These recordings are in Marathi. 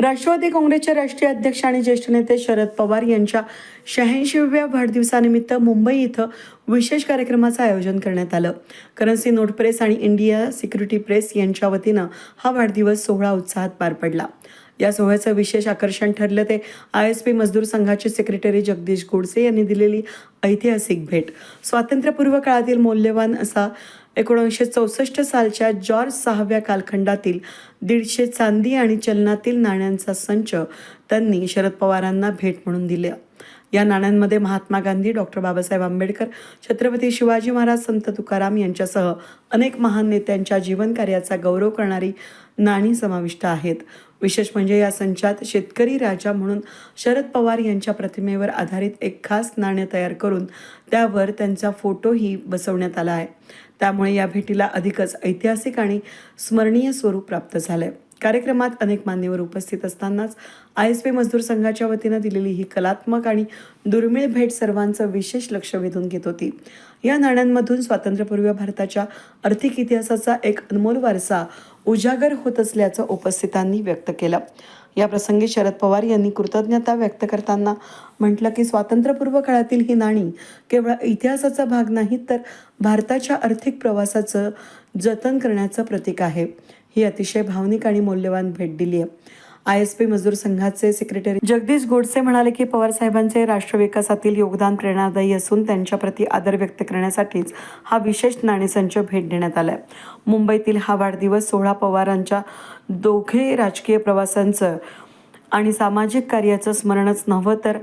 राष्ट्रवादी काँग्रेसचे राष्ट्रीय अध्यक्ष आणि ज्येष्ठ नेते शरद पवार यांच्या शहाऐंशीव्या वाढदिवसानिमित्त मुंबई इथं विशेष कार्यक्रमाचं आयोजन करण्यात आलं. करन्सी नोट प्रेस आणि इंडिया सिक्युरिटी प्रेस यांच्या वतीनं हा वाढदिवस सोहळा उत्साहात पार पडला. या सोहळ्याचं विशेष आकर्षण ठरलं ते आय एस पी मजदूर संघाचे सेक्रेटरी जगदीश गोडसे यांनी दिलेली ऐतिहासिक भेट. स्वातंत्र्यपूर्व काळातील मौल्यवान असा एकोणीसशे चौसष्ट सालच्या जॉर्ज सहाव्या कालखंडातील दीडशे चांदी आणि चलनातील नाण्यांचा संच त्यांनी शरद पवारांना भेट म्हणून दिल्या. या नाण्यांमध्ये महात्मा गांधी डॉक्टर बाबासाहेब आंबेडकर छत्रपती शिवाजी महाराज संत तुकाराम यांच्यासह अनेक महान नेत्यांच्या जीवनकार्याचा गौरव करणारी नाणी समाविष्ट आहेत. विशेष म्हणजे या संचात शेतकरी राजा म्हणून शरद पवार यांच्या प्रतिमेवर आधारित एक खास नाणं तयार करून त्यावर त्यांचा फोटोही बसवण्यात आला आहे. त्यामुळे या भेटीला अधिकच ऐतिहासिक आणि स्मरणीय स्वरूप प्राप्त झालं आहे कार्यक्रमात अनेक मान्यवर उपस्थित असतानाच आय एस पी मजदूर संघाच्या वतीनं दिलेली ही कलात्मक आणि दुर्मिळ भेट सर्वांचं विशेष लक्ष वेधून घेत होती. या नाण्यांमधून स्वातंत्र्यपूर्व भारताच्या आर्थिक इतिहासाचा एक अनमोल वारसा उजागर होत असल्याचं उपस्थितांनी व्यक्त केलं. या प्रसंगी शरद पवार यांनी कृतज्ञता व्यक्त करताना म्हटलं की स्वातंत्र्यपूर्व काळातील ही नाणी केवळ इतिहासाचा भाग नाही तर भारताच्या आर्थिक प्रवासाचं जतन करण्याचं प्रतीक आहे. ही अतिशय भावनिक आणि मौल्यवान भेट दिली आहे आय एस पी मजदूर संघाचे सेक्रेटरी जगदीश गोडसे म्हणाले की पवार साहेबांचे राष्ट्र विकासातील योगदान प्रेरणादायी असून त्यांच्याप्रती आदर व्यक्त करण्यासाठीच हा विशेष नाणेसंच भेट देण्यात आलाय. मुंबईतील हा वाढदिवस सोहळा पवारांच्या दोघे राजकीय प्रवासांचं आणि सामाजिक कार्याचं स्मरणच नव्हं तर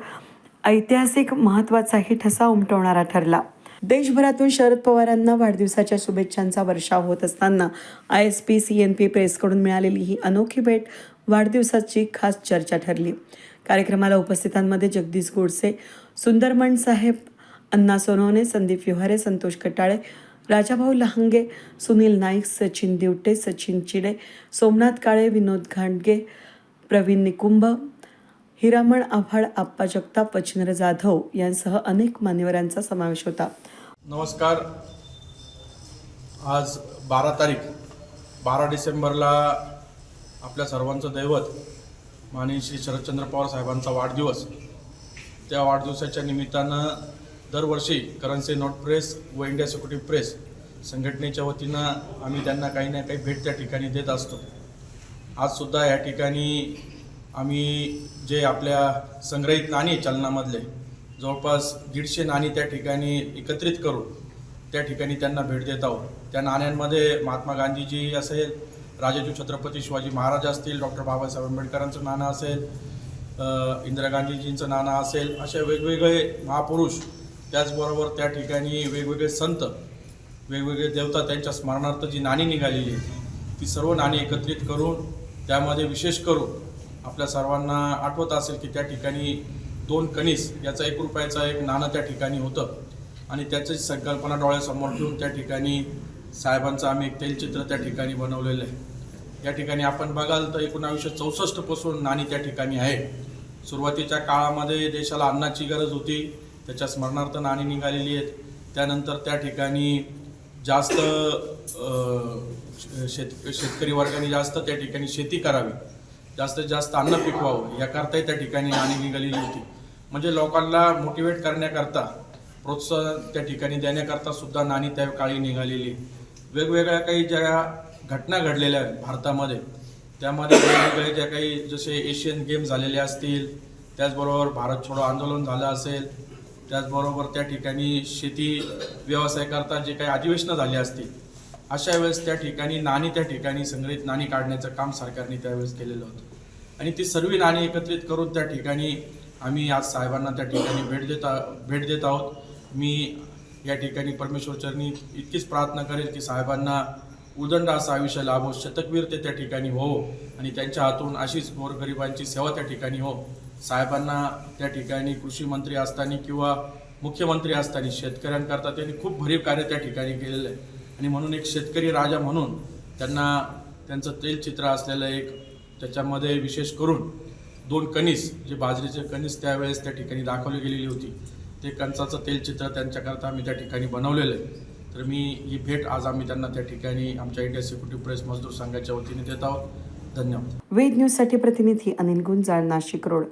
ऐतिहासिक महत्त्वाचाही ठसा उमटवणारा ठरला. देशभरातून शरद पवारांना वाढदिवसाच्या शुभेच्छांचा वर्षाव होत असताना I S P C N P प्रेसकडून मिळालेली ही अनोखी भेट वाढदिवसाची खास चर्चा ठरली. कार्यक्रमाला उपस्थितांमध्ये जगदीश गोडसे सुंदरमण साहेब अण्णा सोनवणे संदीप व्यवहारे संतोष कटाळे राजाभाऊ लहांगे सुनील नाईक सचिन दिवटे सचिन चिडे सोमनाथ काळे विनोद घांडगे प्रवीण निकुंभ हिरामण आव्हाड आप्पा जगताप वचिंद्र जाधव यांसह अनेक मान्यवरांचा समावेश होता. नमस्कार. आज बारा तारीख बारा डिसेंबरला आपल्या सर्वांचं दैवत माननीय श्री शरदचंद्र पवार साहेबांचा वाढदिवस. त्या वाढदिवसाच्या निमित्तानं दरवर्षी करन्सी नोट प्रेस व इंडिया सिक्युरिटी प्रेस संघटनेच्या वतीनं आम्ही त्यांना काही ना काही भेट त्या ठिकाणी देत असतो. आजसुद्धा या ठिकाणी आम्ही जे आपल्या संग्रहित नाणी चलनामधले जवळपास दीडशे नाणी त्या ठिकाणी एकत्रित करून त्या ठिकाणी त्यांना भेट देत आहोत. त्या नाण्यांमध्ये महात्मा गांधीजी असेल राजाजी छत्रपती शिवाजी महाराज असतील डॉक्टर बाबासाहेब आंबेडकरांचं नाणं असेल इंदिरा गांधीजींचं नाणं असेल असे वेगवेगळे महापुरुष त्याचबरोबर त्या ठिकाणी वेगवेगळे संत वेगवेगळे देवता त्यांच्या स्मरणार्थ जी नाणी निघालेली आहेत ती सर्व नाणी एकत्रित करून त्यामध्ये विशेष करून आपल्या सर्वांना आठवत असेल की त्या ठिकाणी दोन कणीस याचा एक रुपयाचा एक नाणं त्या ठिकाणी होतं. आणि त्याची संकल्पना डोळ्यासमोर ठेवून त्या ठिकाणी साहेबांचं आम्ही एक तेलचित्र त्या ठिकाणी बनवलेलं आहे. या ठिकाणी आपण बघाल तर एकोणावीसशे चौसष्टपासून नाणी त्या ठिकाणी आहे. सुरुवातीच्या काळामध्ये देशाला अन्नाची गरज होती. त्याच्या स्मरणार्थ नाणी निघालेली आहेत. त्यानंतर त्या ठिकाणी जास्त शेत शेतकरी वर्गाने जास्त त्या ठिकाणी शेती करावी. जास्तीत जास्त अन्न पिकवावं याकरताही त्या ठिकाणी नाणी निघालेली होती. म्हणजे लोकांना मोटिवेट करण्याकरता प्रोत्साहन त्या ठिकाणी देण्याकरता सुद्धा नाणी त्या काळी निघालेली. वेगवेगळ्या काही ज्या घटना घडलेल्या आहेत भारतामध्ये त्यामध्ये वेगवेगळे ज्या काही जसे एशियन गेम झालेले असतील त्याचबरोबर भारत छोडो आंदोलन झालं असेल त्याचबरोबर त्या ठिकाणी शेती व्यवसायाकरता जे काही अधिवेशनं झाली असतील अशा वेळेस त्या ठिकाणी नाणी त्या ठिकाणी संग्रहित नाणी काढण्याचं काम सरकारने त्यावेळेस केलेलं होतं. आणि ती सर्व नाणी एकत्रित करून त्या ठिकाणी आम्ही आज साहेबांना त्या ठिकाणी भेट देता भेट देत आहोत. मी या ठिकाणी परमेश्वर चरणी इतकीच प्रार्थना करेल की साहेबांना उदंड असा आयुष्य लाभो शतकवीर ते त्या ठिकाणी हो आणि त्यांच्या हातून अशीच गोरगरिबांची सेवा त्या ठिकाणी हो. साहेबांना त्या ठिकाणी कृषी मंत्री असताना किंवा मुख्यमंत्री असताना शेतकऱ्यांकरता त्यांनी खूप भरीव कार्य त्या ठिकाणी केलेलं आहे. आणि म्हणून एक शेतकरी राजा म्हणून त्यांना त्यांचं तेलचित्र असलेलं एक त्याच्यामध्ये विशेष करून दोन कणीस जे बाजरीचे कणीस त्यावेळेस त्या ठिकाणी दाखवली गेलेली होती. ते कणसाचं तेलचित्र त्यांच्याकरता आम्ही त्या ठिकाणी बनवलेलं आहे. तर मी ही भेट आज आम्ही त्यांना त्या ठिकाणी आमच्या इंडिया सिक्युरिटी प्रेस मजदूर संघाच्या वतीने देत आहोत. धन्यवाद. वेद न्यूजसाठी प्रतिनिधी अनिल गुंजाळ नाशिक रोड.